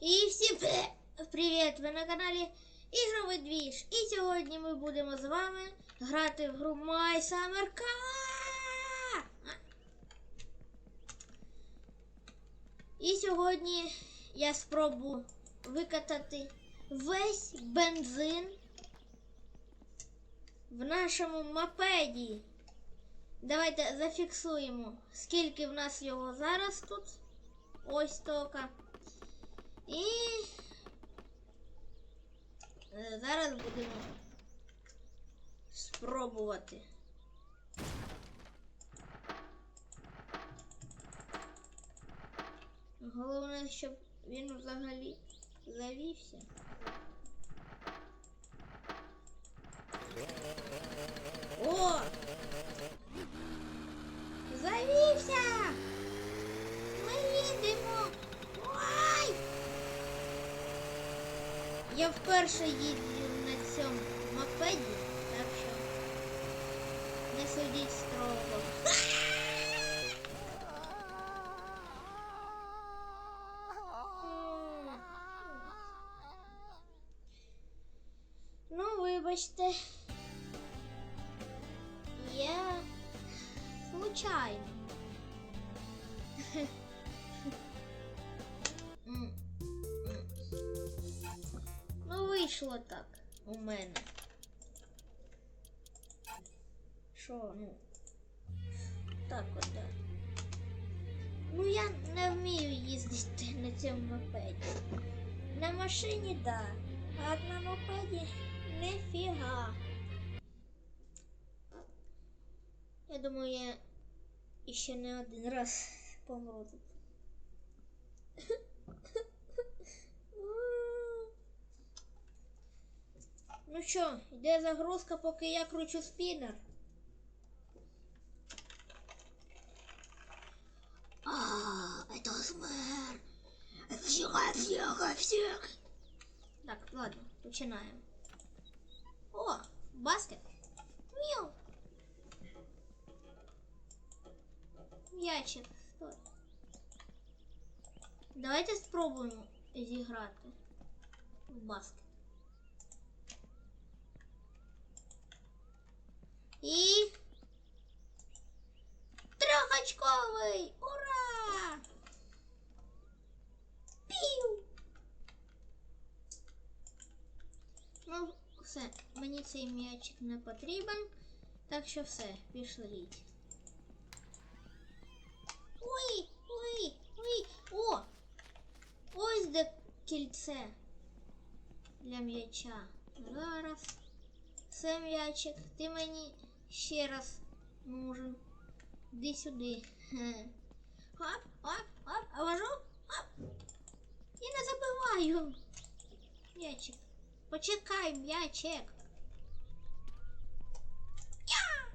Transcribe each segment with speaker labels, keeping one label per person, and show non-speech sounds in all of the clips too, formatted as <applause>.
Speaker 1: І всім привіт! Ви на каналі Ігровий Двіж. І сьогодні ми будемо з вами грати в гру My Summer Car. І сьогодні я спробую викатати весь бензин в нашому мопеді. Давайте зафіксуємо, скільки в нас його зараз тут. Ось тока. І е, зараз будемо спробувати. Головне, щоб він взагалі завівся. О! Завівся! Ми їдемо! Ой! Я вперше їздю на цьому мопеді, так що не судіть строго. Ну, вибачте. Я случайно. Вийшло так у мене. Що, ну? Так от, да. Ну, я не вмію їздити на цьому мопеді. На машині, да. А на мопеді нефіга. Я думаю, я іще не один раз помру тут. <laughs> Ну що, йде загрузка, поки я кручу спінер. А, это смер. Всіх, всіх, всіх. Так, ладно, починаємо. О, баскет. Мяу. М'ячик, стой. Давайте спробуємо зіграти в баскет. І трьохочковий! Ура! Пів! Ну, все, мені цей м'ячик не потрібен, так що все, пішліть. Ой, ой, ой, о! Ось де кільце для м'яча. Зараз. Це м'ячик. Ти мені ще раз нужен. Іди сюди. Оп, оп, оп, а вожу? Оп. Я не забиваю. М'ячик. Почекай, м'ячик. Я!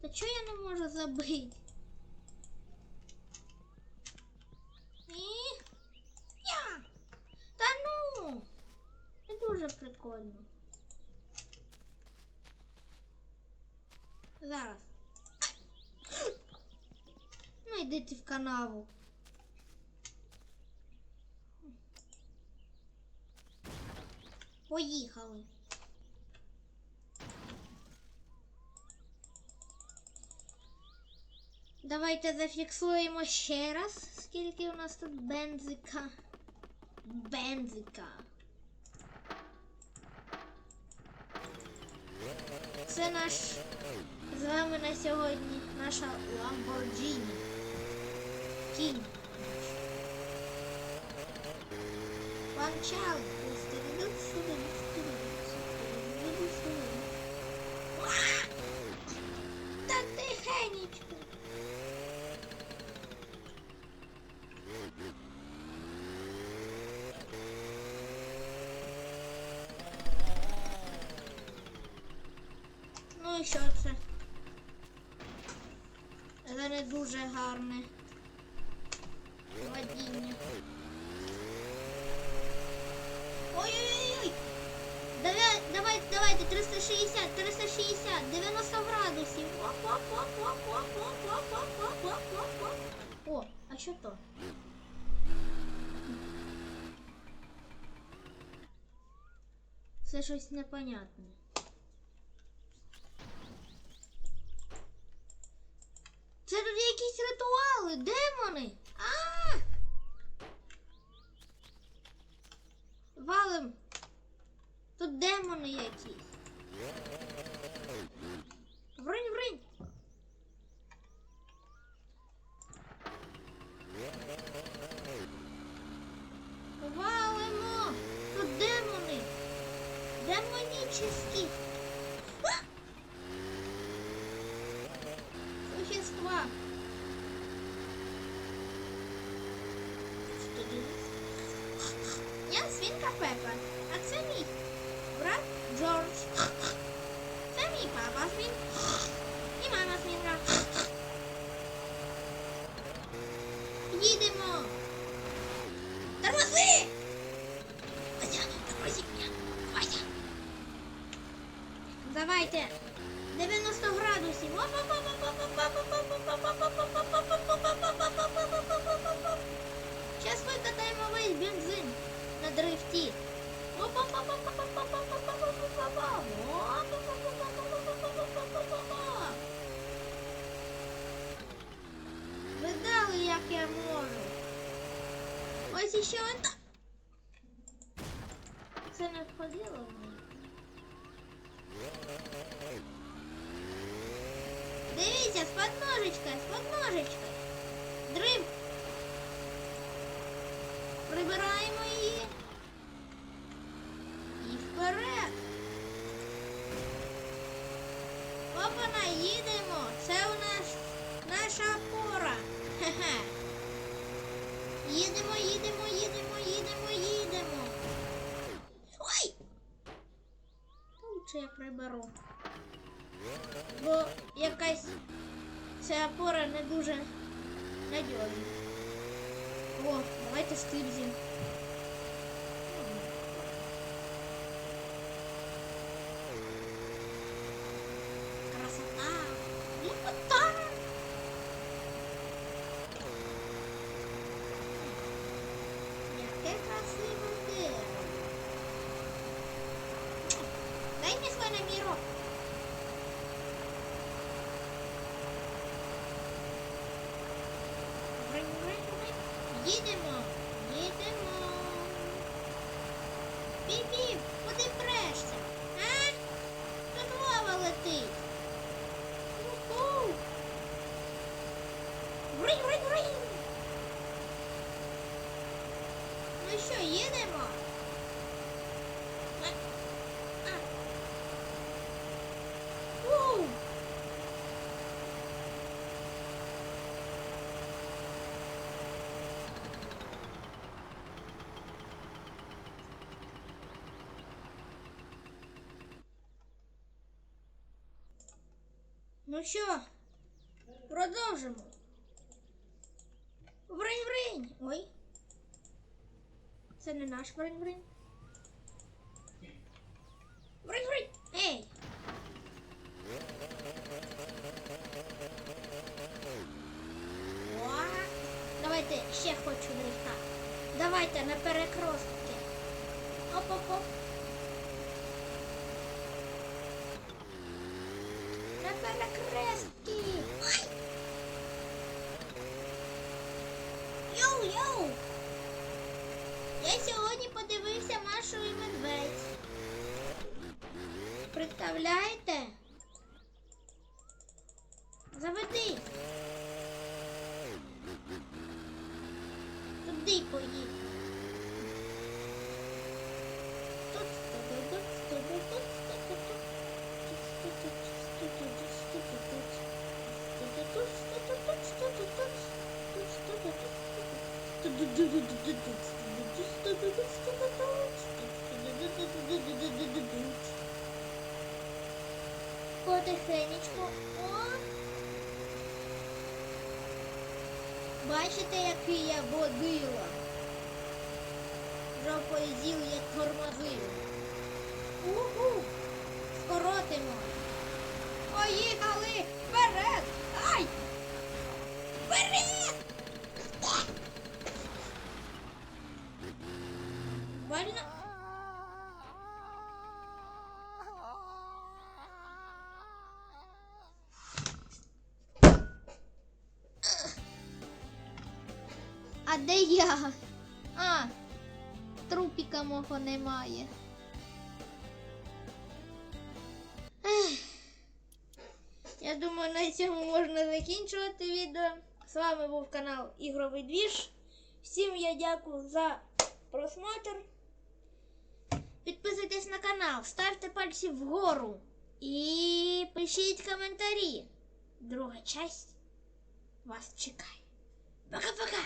Speaker 1: Та чого я не можу забити? І... Я! Та ну! Дуже прикольно. Зараз. Ну, в канаву. Поїхали. Давайте зафіксуємо ще раз, скільки у нас тут бензика. Бензика. Це наш з вами на сьогодні наша Lamborghini. Кінь. Child. Та тихенечко. Ну і що це? Не дуже гарне Водіння. Ой-ой-ой! Давай, давайте, давайте, 360, 360, 90 градусів. О, а що то? Це щось непонятне. Пепа, а це мій брат Джордж. Це мій папа свін і мама свінка. Їдемо! Тормози! Вася, тормози мене! Вася! Давайте! 90 градусів! Сейчас викатаємо весь бензин на дрифті. Видали, як я можу. Ось іще одна. Це не входило в мене. Дивіться, з подножечкою, з подножечкою. Дрим. Прибираємо її. І вперед. Опана, їдемо. Це у нас наша опора. Хе-хе. Їдемо, їдемо, їдемо, їдемо, їдемо. Ой! Та я приберу. Бо якась ця опора не дуже надіжна. О, давайте скрипзі. Бринь. Їдемо, їдемо. Бібі, куди прешся? А? Тут Вова летить. Уху. Бринь, бринь, бринь. Ну що, їдемо? А, а. Уу. Ну що, продовжимо. Вринь-вринь. Ой. Це не наш вринь-вринь. Вринь-вринь. Ей. О, давайте ще хочу дрифта. Давайте на перекростки. Оп-оп-оп. На перекрестки. Йоу-йоу! Я сьогодні подивився Машу і медведь. Представляєте? Заведи. Потихенечку. О! Бачите, який я водила? Жопою з'їв, як тормозив. Уху! Скоротимо. Поїхали! Вперед! Ай! Вперед! Де я? А, трупіка мого немає. Ех. Я думаю, на цьому можна закінчувати відео. З вами був канал Ігровий Двіж. Всім я дякую за просмотр. Підписуйтесь на канал, ставте пальці вгору і пишіть коментарі. Друга часть вас чекає. Пока-пока!